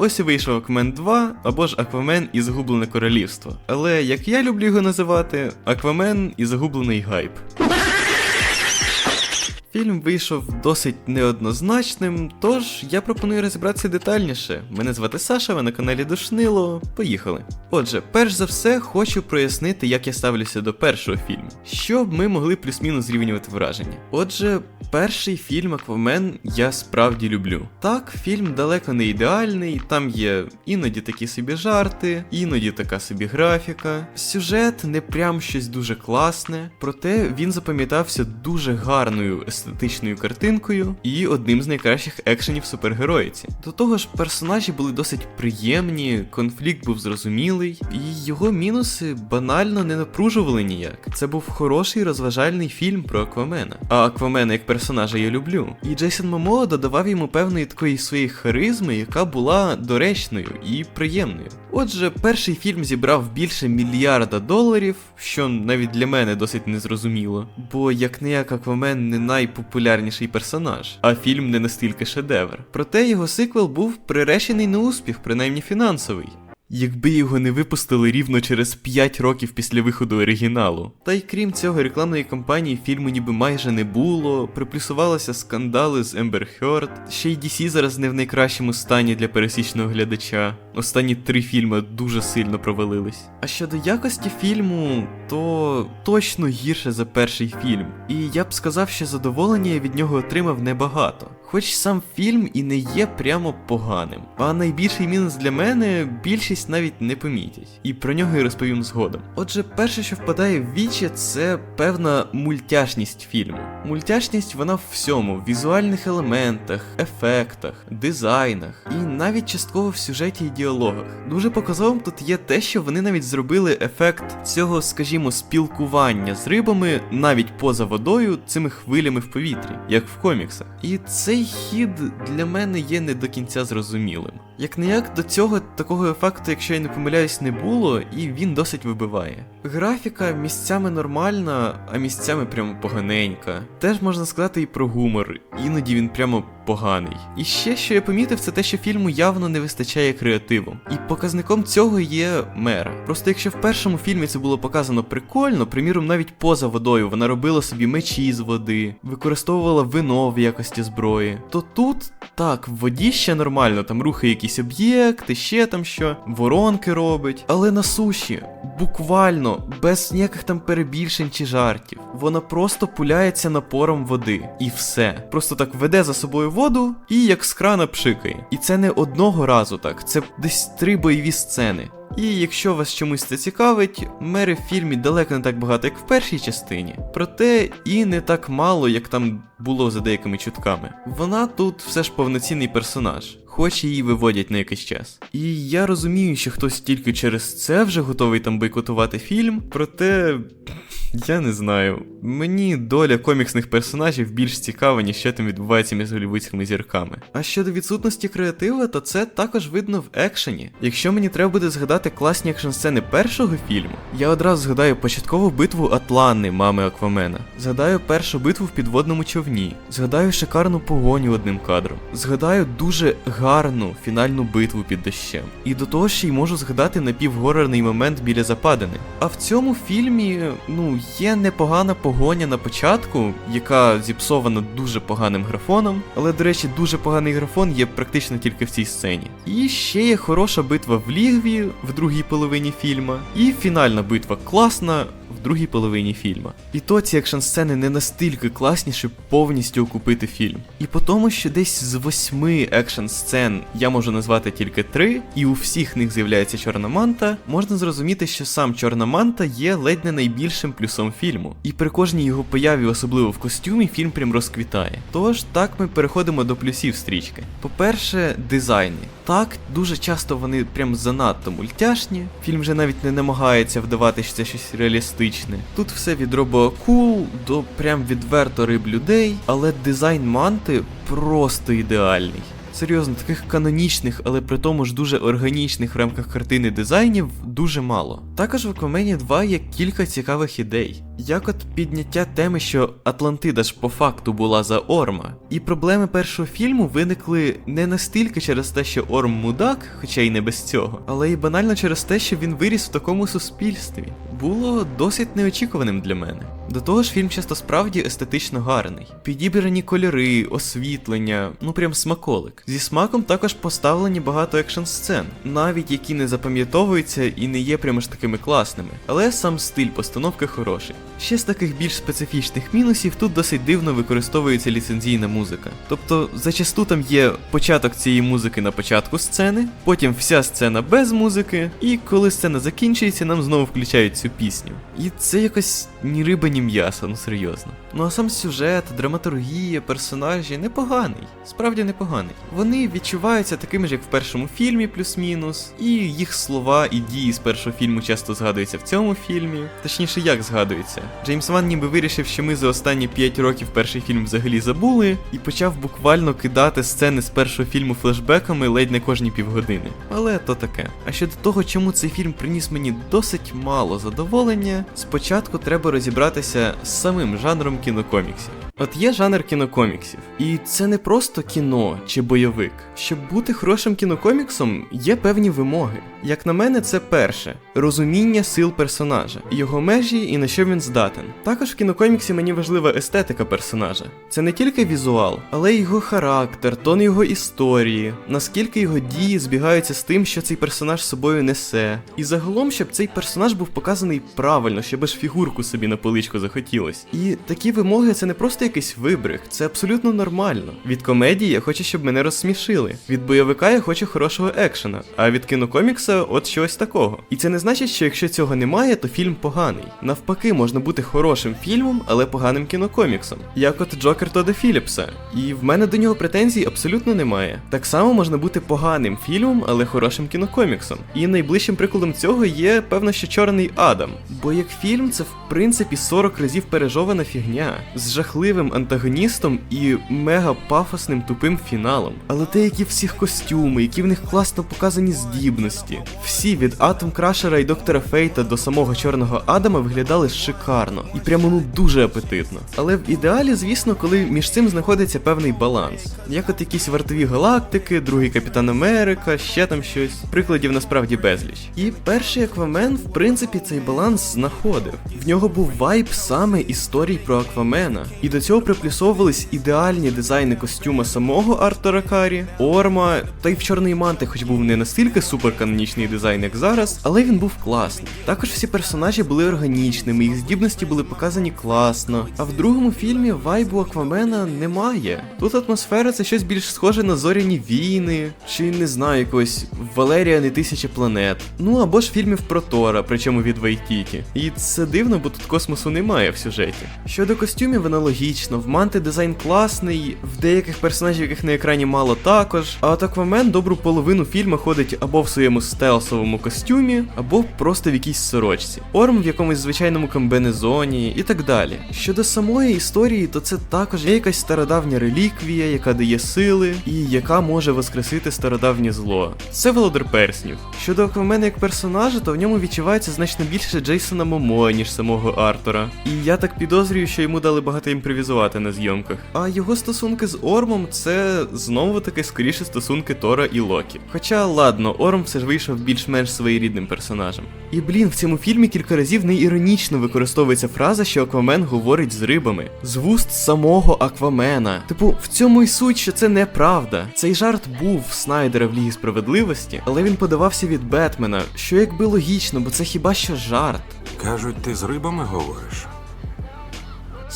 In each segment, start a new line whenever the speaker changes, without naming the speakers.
Ось і вийшов Аквамен 2 або ж Аквамен і Загублене Королівство. Але як я люблю його називати, Аквамен і Загублений гайп. Фільм вийшов досить неоднозначним, тож я пропоную розібратися детальніше. Мене звати Саша, ви на каналі Душнило. Поїхали. Отже, перш за все, хочу прояснити, як я ставлюся до першого фільму, щоб ми могли плюс-мінус зрівнювати враження. Отже, перший фільм Аквамен я справді люблю. Так, фільм далеко не ідеальний, там є іноді такі собі жарти, іноді така собі графіка. Сюжет не прям щось дуже класне, проте він запам'ятався дуже гарною естетичною картинкою і одним з найкращих екшенів супергероїці. До того ж, персонажі були досить приємні, конфлікт був зрозумілий, і його мінуси банально не напружували ніяк. Це був хороший розважальний фільм про Аквамена. А Аквамена як персонажа я люблю. І Джейсон Момоа додавав йому певної такої своєї харизми, яка була доречною і приємною. Отже, перший фільм зібрав більше мільярда доларів, що навіть для мене досить незрозуміло. Бо як не як Аквамен не найпопулярніший персонаж, а фільм не настільки шедевр. Проте його сиквел був приречений на успіх, принаймні фінансовий. Якби його не випустили рівно через 5 років після виходу оригіналу. Та й крім цього, рекламної кампанії фільму ніби майже не було, приплюсувалися скандали з Ембер Хёрд, ще й DC зараз не в найкращому стані для пересічного глядача. Останні три фільми дуже сильно провалились. А щодо якості фільму, то точно гірше за перший фільм. І я б сказав, що задоволення я від нього отримав небагато. Хоч сам фільм і не є прямо поганим. А найбільший мінус для мене більшість навіть не помітять, і про нього і розповім згодом. Отже, перше, що впадає в вічі, це певна мультяшність фільму. Мультяшність вона в всьому: в візуальних елементах, ефектах, дизайнах і навіть частково в сюжеті і діалогах. Дуже показовим тут є те, що вони навіть зробили ефект цього, скажімо, спілкування з рибами навіть поза водою цими хвилями в повітрі, як в коміксах. І цей хід для мене є не до кінця зрозумілим. Як не як до цього такого ефекту, якщо я не помиляюсь, не було, і він досить вибиває. Графіка місцями нормальна, а місцями прямо поганенька. Теж можна сказати і про гумор, іноді він прямо поганий. І ще що я помітив, це те, що фільму явно не вистачає креативу. І показником цього є мера. Просто якщо в першому фільмі це було показано прикольно, приміром, навіть поза водою вона робила собі мечі з води, використовувала вино в якості зброї, то тут так, в воді ще нормально, там рухає якісь об'єкти, ще там що, воронки робить. Але на суші, буквально, без ніяких там перебільшень чи жартів, вона просто пуляється напором води. І все. Просто так веде за собою воду і як з крана пшикає. І це не одного разу так, це десь три бойові сцени. І якщо вас чомусь це цікавить, мери в фільмі далеко не так багато, як в першій частині, проте і не так мало, як там було за деякими чутками. Вона тут все ж повноцінний персонаж, хоч її виводять на якийсь час. І я розумію, що хтось тільки через це вже готовий там бойкотувати фільм, проте. Я не знаю. Мені доля коміксних персонажів більш цікава, ніж що там відбувається між голівудськими зірками. А щодо відсутності креативу, то це також видно в екшені. Якщо мені треба буде згадати класні екшн сцени першого фільму, я одразу згадаю початкову битву Атлани, мами Аквамена. Згадаю першу битву в підводному човні. Згадаю шикарну погоню одним кадром. Згадаю дуже гарну фінальну битву під дощем. І до того ще й можу згадати напівгорорний момент біля западини. А в цьому фільмі, ну, є непогана погоня на початку, яка зіпсована дуже поганим графоном. Але, до речі, дуже поганий графон є практично тільки в цій сцені. І ще є хороша битва в лігві в другій половині фільма. І фінальна битва класна. В другій половині фільма. І то ці екшн сцени не настільки класні, щоб повністю окупити фільм. І по тому, що десь з восьми екшн сцен я можу назвати тільки три, і у всіх них з'являється чорна манта, можна зрозуміти, що сам чорна манта є ледь не найбільшим плюсом фільму. І при кожній його появі, особливо в костюмі, фільм прям розквітає. Тож так ми переходимо до плюсів стрічки. По-перше, дизайни. Так, дуже часто вони прям занадто мультяшні. Фільм вже навіть не намагається вдавати, що це щось реалістичне. Тут все від робоакул до прям відверто риб людей, але дизайн манти просто ідеальний. Серйозно, таких канонічних, але при тому ж дуже органічних в рамках картини дизайнів дуже мало. Також в Аквамені 2 є кілька цікавих ідей. Як от підняття теми, що Атлантида ж по факту була за Орма. І проблеми першого фільму виникли не настільки через те, що Орм мудак, хоча й не без цього, але й банально через те, що він виріс в такому суспільстві. Було досить неочікуваним для мене. До того ж, фільм часто справді естетично гарний. Підібрані кольори, освітлення, ну прям смаколик. Зі смаком також поставлені багато екшн сцен, навіть які не запам'ятовуються і не є прямо ж такими класними. Але сам стиль постановки хороший. Ще з таких більш специфічних мінусів тут досить дивно використовується ліцензійна музика. Тобто, зачасту там є початок цієї музики на початку сцени, потім вся сцена без музики, і коли сцена закінчується, нам знову включають цю пісню. І це якось ні риба, ні м'ясо, ну серйозно. Ну а сам сюжет, драматургія, персонажі непоганий, справді непоганий. Вони відчуваються такими ж, як в першому фільмі, плюс-мінус, і їх слова і дії з першого фільму часто згадуються в цьому фільмі. Точніше, як згадується. Джеймс Ван ніби вирішив, що ми за останні 5 років перший фільм взагалі забули, і почав буквально кидати сцени з першого фільму флешбеками ледь не кожні півгодини. Але то таке. А щодо того, чому цей фільм приніс мені досить мало задоволення, спочатку треба розібратися з самим жанром кінокоміксів. От є жанр кінокоміксів, і це не просто кіно чи бойовик. Щоб бути хорошим кінокоміксом, є певні вимоги. Як на мене, це перше розуміння сил персонажа, його межі і на що він здатен. Також в кінокоміксі мені важлива естетика персонажа. Це не тільки візуал, але й його характер, тон його історії, наскільки його дії збігаються з тим, що цей персонаж собою несе. І загалом, щоб цей персонаж був показаний правильно, щоб аж фігурку собі на поличку захотілось. І такі вимоги це не просто якийсь вибрик, це абсолютно нормально. Від комедії я хочу, щоб мене розсмішили. Від бойовика я хочу хорошого екшена, а від кінокомікса от щось такого. І це не значить, що якщо цього немає, то фільм поганий. Навпаки, можна бути хорошим фільмом, але поганим кінокоміксом. Як от Джокер Тода Філіпса. І в мене до нього претензій абсолютно немає. Так само можна бути поганим фільмом, але хорошим кінокоміксом. І найближчим прикладом цього є, певно, що Чорний Адам. Бо як фільм, це в принципі 40 разів пережована фігня з жахливим антагоністом і мега пафосним тупим фіналом. Але те, які всіх костюми, які в них класно показані здібності, всі від Атом Крашера і Доктора Фейта до самого Чорного Адама виглядали шикарно і прямо ну дуже апетитно. Але в ідеалі, звісно, коли між цим знаходиться певний баланс, як от якісь вартові галактики, другий Капітан Америка, ще там щось. Прикладів насправді безліч. І перший Аквамен, в принципі, цей баланс знаходив. В нього був вайб саме історій про Аквамена, і до цього приплюсовувались ідеальні дизайни костюма самого Артура Карі, Орма, та й в Чорний Манти, хоч був не настільки суперканонічний дизайн, як зараз, але він був класний. Також всі персонажі були органічними, їх здібності були показані класно. А в другому фільмі вайбу Аквамена немає. Тут атмосфера це щось більш схоже на зоряні війни, чи не знаю, якось Валерія не тисяча планет. Ну або ж фільмів про Тора, причому від Вайтіті. І це дивно, бо тут космосу немає в сюжеті. Щодо костюмів, аналогічно, в Манти дизайн класний, в деяких персонажів, яких на екрані мало також. А от Аквамен добру половину фільму ходить або в своєму стелсовому костюмі, або просто в якійсь сорочці. Орм в якомусь звичайному комбинезоні і так далі. Щодо самої історії, то це також є якась стародавня реліквія, яка дає сили і яка може воскресити стародавнє зло. Це Володар Перснів. Щодо Аквамена як персонажа, то в ньому відчувається значно більше Джейсона Момо, ніж самого Артура. І я так підозрюю, що йому дали багато імпровізувати на зйомках. А його стосунки з Ормом це знову таки скоріше стосунки Тора і Локі. Хоча ладно, Орм все ж вийшов більш-менш своєрідним персонажем. І блін, в цьому фільмі кілька разів неіронічно використовується фраза, що Аквамен говорить з рибами. З вуст самого Аквамена. Типу, в цьому й суть, що це неправда. Цей жарт був в Снайдера в Лігі справедливості, але він подавався від Бетмена, що якби логічно, бо це хіба що жарт.
Кажуть, ти з рибами говориш.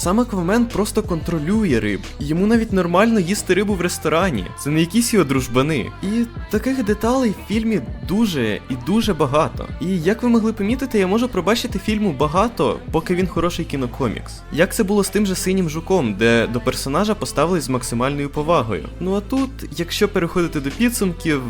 Сам Аквамен просто контролює риб. Йому навіть нормально їсти рибу в ресторані. Це не якісь його дружбани. І таких деталей в фільмі дуже і дуже багато. І як ви могли помітити, я можу пробачити фільму багато, поки він хороший кінокомікс. Як це було з тим же синім жуком, де до персонажа поставились з максимальною повагою. Ну а тут, якщо переходити до підсумків,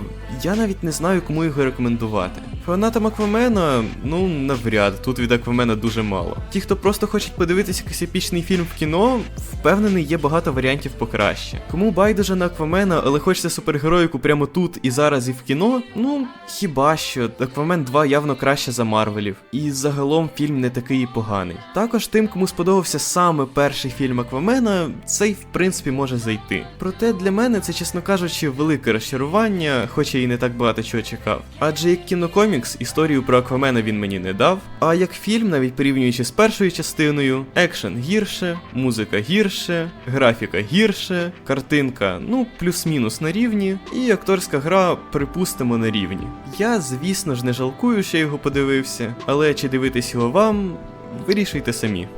я навіть не знаю, кому його рекомендувати. Фанатам Аквамена, ну навряд, тут від Аквамена дуже мало. Ті, хто просто хочуть подивитися якийсь епічний фільм в кіно, впевнений, є багато варіантів покраще. Кому байдуже на Аквамена, але хочеться супергероїку прямо тут і зараз і в кіно, ну хіба що Аквамен 2 явно краще за Марвелів. І загалом фільм не такий і поганий. Також тим, кому сподобався саме перший фільм Аквамена, цей в принципі може зайти. Проте для мене це, чесно кажучи, велике розчарування, хоч і не так багато чого чекав. Адже як кінокомікс, історію про Аквамена він мені не дав. А як фільм, навіть порівнюючи з першою частиною, екшен гірше, музика гірше, графіка гірше, картинка, ну, плюс-мінус на рівні, і акторська гра, припустимо, на рівні. Я, звісно ж, не жалкую, що його подивився, але чи дивитись його вам, вирішуйте самі.